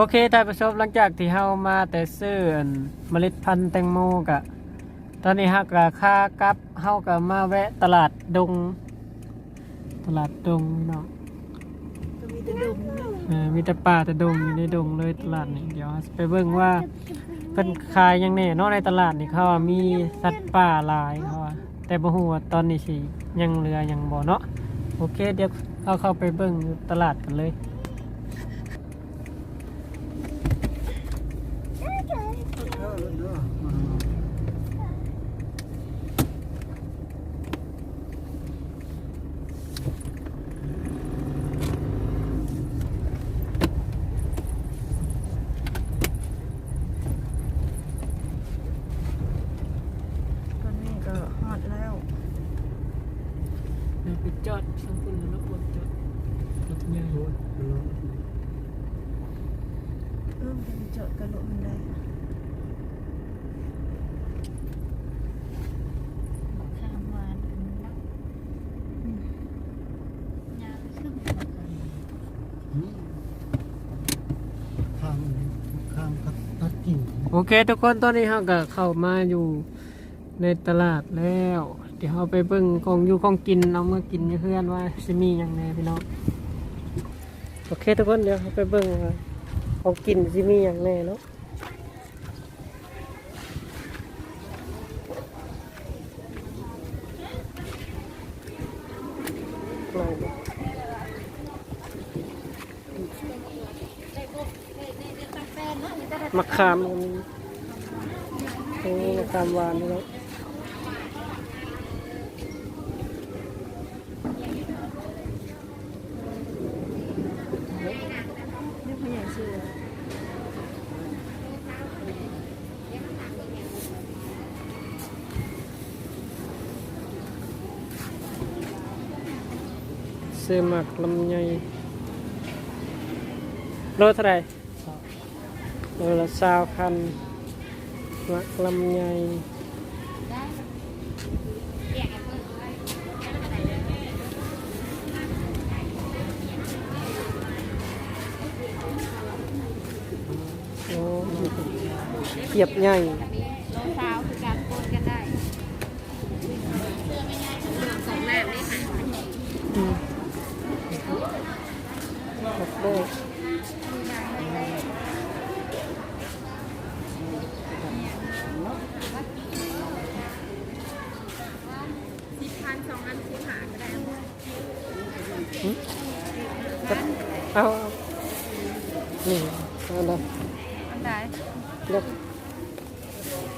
โอเคท่านผู้ชมหลังจากที่เฮามาแต่ซื้อเมล็ดพันธุ์แตงโมกะ ตอนนี้ฮักกะค่ากับเฮาก็มาแวะตลาดดง ตลาดดงเนาะมีแต่ดมนะเออมีแต่ป่าแต่ดงอยู่ในดงเลยตลาดนี้เดี๋ยวไปเบิ่งว่าเพิ่นขายยังแน่เนาะในตลาดนี่เขาว่ามีสัตว์ป่าหลายเขาว่าแต่บ่ฮู้ว่าตอนนี้สิยังเหลือยังบ่เนาะโอเคเดี๋ยวเราเข้าไปเบิ่งตลาดกันเลย ตอนนี้ก็ฮอดแล้ว เดี๋ยวไปจอดทางคุณแล้วรบกวนจอดรถใหญ่เอิ่มจะจอดกระโดดมันได้ข้ามวานอันนักยาไปซึ่งมากันข้ามข้ามก็ตัดกิ่งโอเค ทุกคนตอนนี้เราก็เข้ามาอยู่ในตลาดแล้ว เดี๋ยวเราไปเบิ่งของอยู่ของกินเอามากินเพื่อนว่าสิมีอย่างไรพี่น้องโอเคทุกคนเดี๋ยวเราไปเบิ่งของกินสิมีอย่างไรเนาะลองมะขามก็มีโอ้มะขามหวานนี่เนาะ นี่พยายชื่อ ซื้อหมักลำไยโลเท่าไหรโลละสาวพันหมักลำไยโอ้เกียบใหญ่ รองเท้าคือการโกนกันได้สองแรกนี่ค่ะ อืมดอกโบ้ สิบพันสองอันสิบหาก็ได้ เอาเอานี่เอาละ อันใด เลือก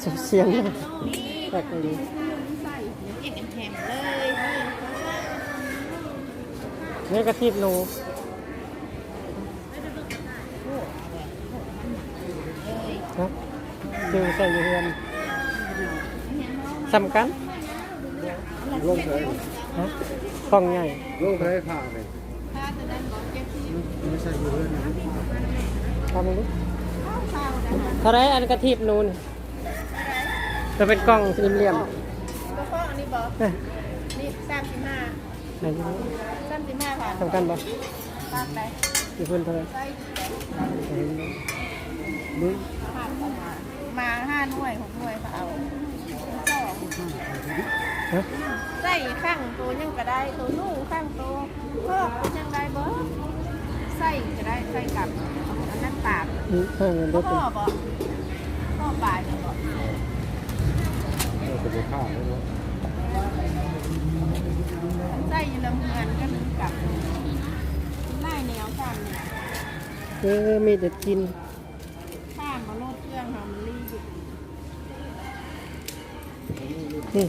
อาเอาอันนี้ก็อืมก็เบิ่งให้ด้วยนางเดียวก็เมื่อจะบ่อยู่นะเขียงว่ามาได้กันบ่บ่บ่ออกได้นั่นมีรถได้เออก่อนสเสียงนะแปลกเลยใส่เก็บแถมเลยนี่กระทิบโลฮะดูใส่อยู่เรือนสำคัญลงเถอะฮะกล้องใหญ่ลงเถอะข้างเลยถ้าจะนั้นบอกเก็บที่ไม่ใช่อยู่เรื่อยนะทำดูข้าวได้เท่าไรอันกระทิบนูน จะเป็นกล้องสี่เหลี่ยมก็ข้ออันนี้บอกเอ้ยนี่สามสิบห้าไหนดูสามสิบห้าค่ะสำคัญบ่ภาคใดอยู่เพิ่นเท่าไหรใส่ดูผ่านประมาณมาห้าหน่วยหกหน่วยก็เอาสองฮะใส่ข้างตัวยังก็ได้ตัวนู่ข้างตัวเพิ่มตัวยังได้บ่ใส่ก็ได้ใส่กับอันนั้นปากนี่ห่างกันรพ่ถเป็นอบ่พ่อปลายจะบ่ เราจะไปข้างแล้วเนาะใส่อยูลำเงินก็นึงกับไล่แนวข้ามเนี่ยเออมีแต่กินข้ามมาโลดเครื่องทำรีบนี่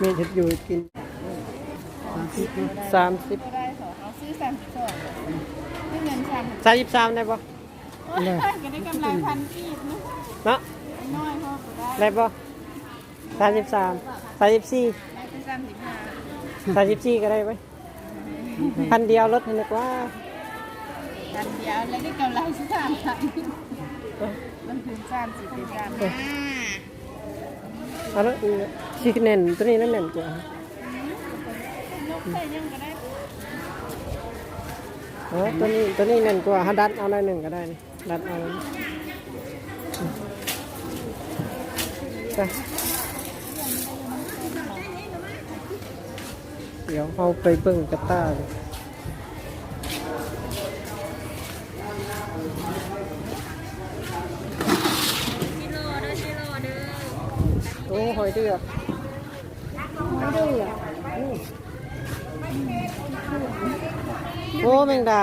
มีแต่อยู่กินสามสิบก็ได้สองเอาซื้อสามสิบสองซื้อเงินสามสิบสามสิบสามได้ปะเลยก็ได้กำไรพันกีบนะเนาะน้อยพอก็ได้ได้บ่ สามสิบสามสามสิบสี่ได้ไปสามสิบห้าสามสิบสี่ก็ได้ไหมพันเดียวลดให้นึกว่าพันเดียวแล้วได้กำไรสามพันลงทุนสามสิบเป็นสามห้าเอาละชีแน่นตัวนี้นั่นแน่นกว่าลกใส่ยังก็ได้เออตัวนี้ตัวนี้แน่นกว่าถ้าดัดเอาหน่อยหนึ่งก็ได้นี่ดัดเอาจ้ะ เดี๋ยวเอาไปเบิ่งกระต้าเลยโอ้หอยเดือกหอยเดือกอืมโอ้แมงดา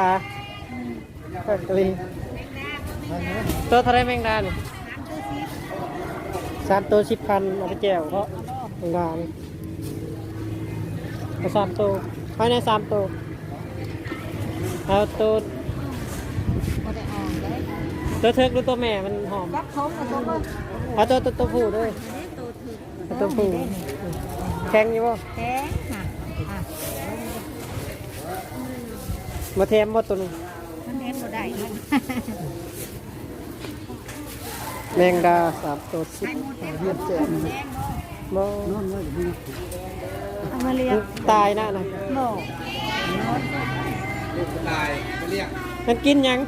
แปลกเลยตัวเท่าไรแมงดาเนี่ยสามตัวสิบพันเอาไปแจวเพราะแมงดานี่ เอาสามตัวภายในสามตัวเอาตัวก็ได้ออกได้ตัวเทิกหรือตัวแม่มันหอมรับเขากับเขาก็เอาตัวตัวตัวผู้ด้วยตัวถึกเอาตัวผู้แข็งอยู่ป่ะแพงค่ะมาแทมหมดตัวหนึงมันเห็นบ่ได้มันแมงดาสามตัวสิบเรียบแจกบ่นอนไว้ก็ มีเอามาเลี้ยงตายนะนะโน่มันกินหยัง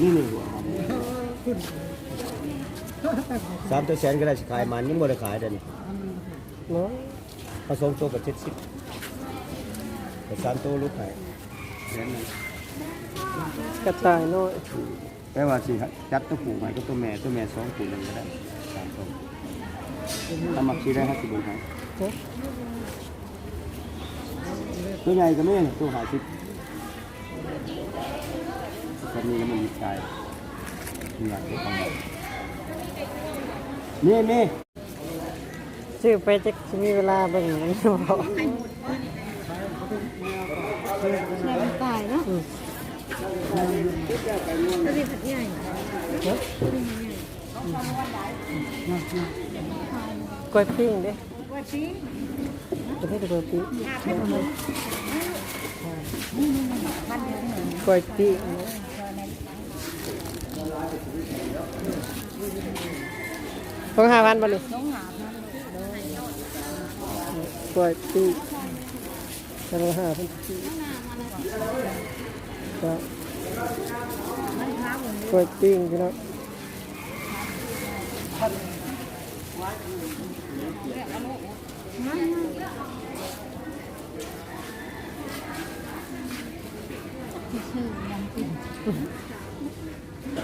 นี่หนึ่งสามตัวแสนก็ได้สิขายมันยังบ่ได้ขายเดี๋ยวนี้เนาะผสมตัวกับเจ็ดสิบแต่สามตัวลูกขายแสนหนึ่งกระต่ายน้อยแปลว่าสิจัดตัวผู้ใหม่กับตัวแม่ตัวแม่สองผู้หนึ่งก็ได้สามตัวถ้ามักสิได้ห้าสิบเอ็ดให้เนาะ ตัวใหญ่ก็แม่ตัวหาสิบตัวนี้ก็มันมีใจมีหลายตัวของมันนี่นี่ซื้อไปจะจะมีเวลาบิ่งมันอยู่บ่แม่ตายเนาะตัวนี้ผัดใหญ่กล้วยปิ้งด้ป ระเทศกล้วยปิ้งกล้วยปิ้งต้องหาพันบ่นี่กล้วยปิ้งหาพันปิ้งครับกล้วยปิ้งพี่น้อง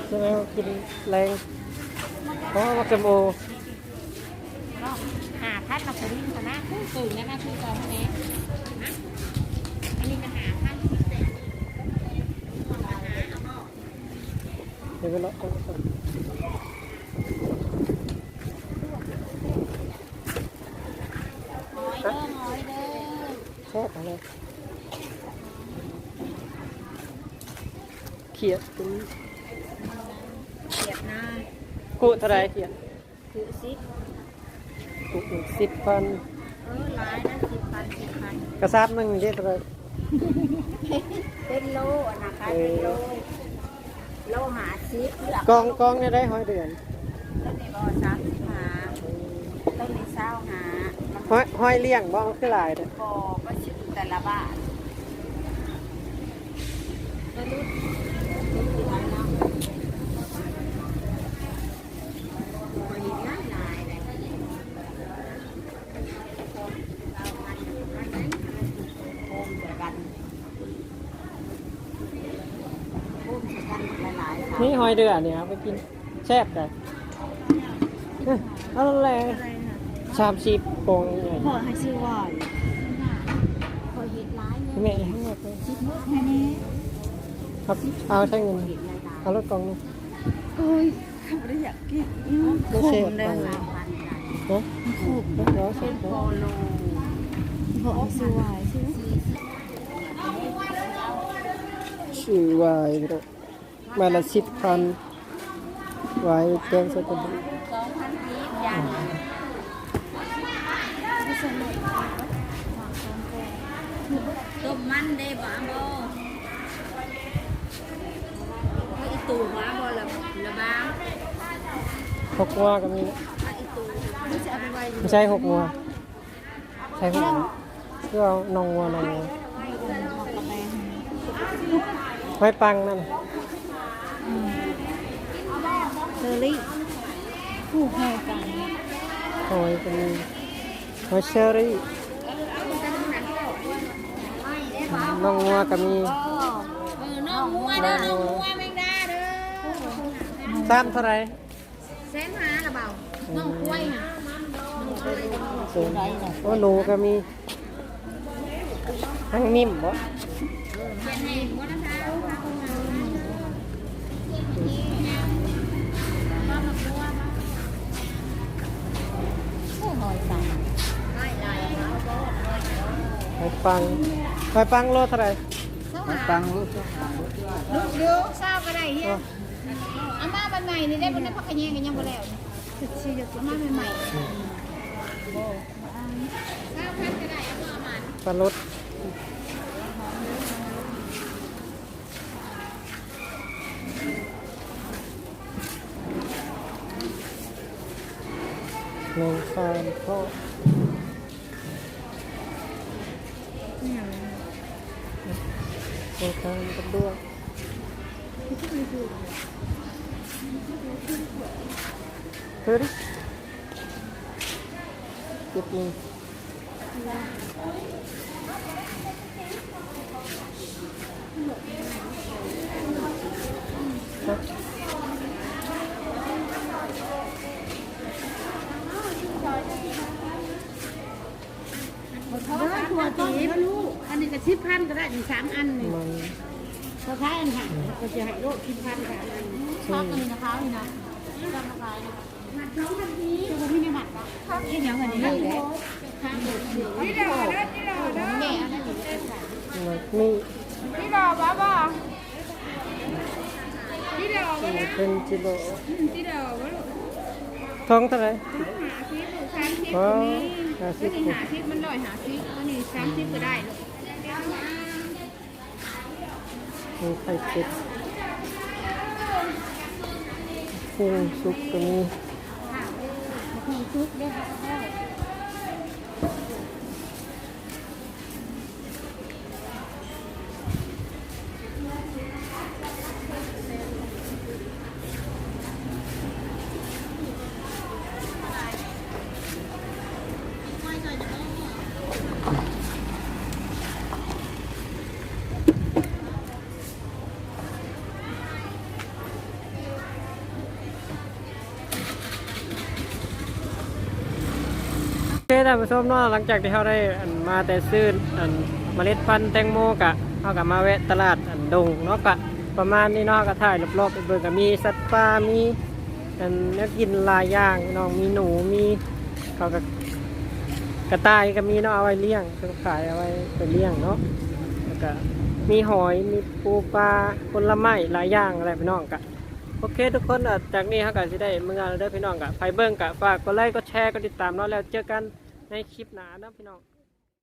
ใช่ไหมว่ากินแรงเพราะว่าเกมโอหาพัดมาคุณคณะคู่ตื่นแล้วนะคู่ตอนนี้อันนี้ก็หาพัดเดี๋ยวไปเลาะกันก่อน น้อยเด้อน้อยเด้อ ชอบอะไรเขียดเป็นเกียดหน้ากุเท่าไรเขียดคือซิกุสิบพันเออร้ายนะสิบพันสิบพันกระซับหนึ่งเรียกอะไรเป็นโลอะนะคะเป็นโลโลหาซิปเลือกกองกองเนี่ยได้ห้อยเดือนต้นในบ่อสามสิบหาต้นในเศร้าหามันหอยหอยเลี้ยงบ้องคือหลายเด้อบ่อก็ชื่อแต่ละบาทก็รุ่นรุ่นที่ไหนเนาะมีหลายหลายเลยเอาพันพันนั้นโฮมเดียวกันโฮมเดียวกันหลายๆค่ะ นี่หอยเดือนเนี่ยครับไปกินแซ่บแต่เอ้ยเอาแรงอะไรค่ะชามชีพโปงใหญ่ขอให้ชื่อว่าคอยเห็ดร้ายเนี่ยแม่ทั้งหมดเลยชิดมืดแค่นี้ครับเอาใช้เงินเห็ดลายตาเอารถกองหนึงเอ้ยไม่ได้อยากกินอืมไม่ขใช่มเลยเอาค่ะพันกันเนาะขมเดี๋ยวเป็นโปโลขอให้ชื่อว่าใช่ไหมชื่อวายพี่น้อง มาละสิบพันไว้แกงใส่กระดูกสองพันปีอย่างต้มมันได้บ่บ่ไอตู่บ่บ่ละละบ้าหกงัวก็มีไม่ใช่หกงัวใช่หกงัวเพื่อเอานองงัวนองงัวไว้ปังนั่น เชอรี่ผู้ให้กันหอยก็มีหอยเชอรี่นองงัวก็มีเออน้องงัวเด้อน้องงัวแมงดาเด้อตามเท่าไหรแสนหาละเบาน้องกล้วยน่ะสูงโอ้หนูก็มีทั้งนิ่มบ่ หอยสังไม่ไรเอาบ่หอยปังหอยปังโลเท่าไหรมันตังรู้ลูกเดียวเศร้าก็ได้เฮียเอามาใหม่ๆนี่ได้บ่ได้พักกันแยงกันยังบ่แล้วคือชีวิตเอามาใหม่ๆเศร้าพันก็ได้เอามามันปลาลด หนึ่งสามพ่อหนึ่งสามกับด้วยเฮ้ยเจ็บมือได้ทั วร์จีบลูกอันนี้ก็ชิบพันก็ได้ถึงสามอันนี่มันเขาขายอันหันก็จะให้โลกชิบพันค่ะอันนี้นะคะนี่นะนี่ราคาเนี่ยหมัดสองพันทีตัวพี่ไม่หมัดปะนี่ยังไงนี่แหละข้างเดียวนี่ดอกนี่ดอแม่อันนั้นอยู่ในสายมันมีพี่ดอกบ่บ่พี่ดอกเป็นจิโลพี่ดอบ่ลูกท้องเท่าไหรหาทิพย์ลูกสามทิพย์อ๋อนี่ ห้าสิก็บนี่หาทิพย์มันลอยหาทิพย์ก็นี่สามทิพย์ก็ได้ลูกมีไข่เป็ดกุ้งซุปก็มีมีซุปด้วยค่ะ ท่านผู้ชมเนาะหลังจากที่เขาได้อันมาแต่ซื้ออันเมล็ดพันธุ์แตงโมกะเขากับมาแวะตลาดอันดงเนาะกะประมาณนี้เนาะก็ถ่ายรอบๆไปเบิ่งก็มีสัตว์ป่ามีอันนื้อกินหลายอย่างเนาะมีหนูมีเขากับกระต่ายก็มีเนาะเอาไว้เลี้ยงเขาขายเอาไว้ไปเลี้ยงเนาะแล้วก็มีหอยมีปูปลาผลไม้หลายอย่างอะไรพี่น้องกะโอเคทุกคนจากนี้เขาก็จะได้มืองานเราได้พี่น้องกะไฟเบิ้งกะฝากกดไลค์กดแชร์กดติดตามเนาะแล้วเจอกัน ในคลิปหนาเนาะพี่น้อง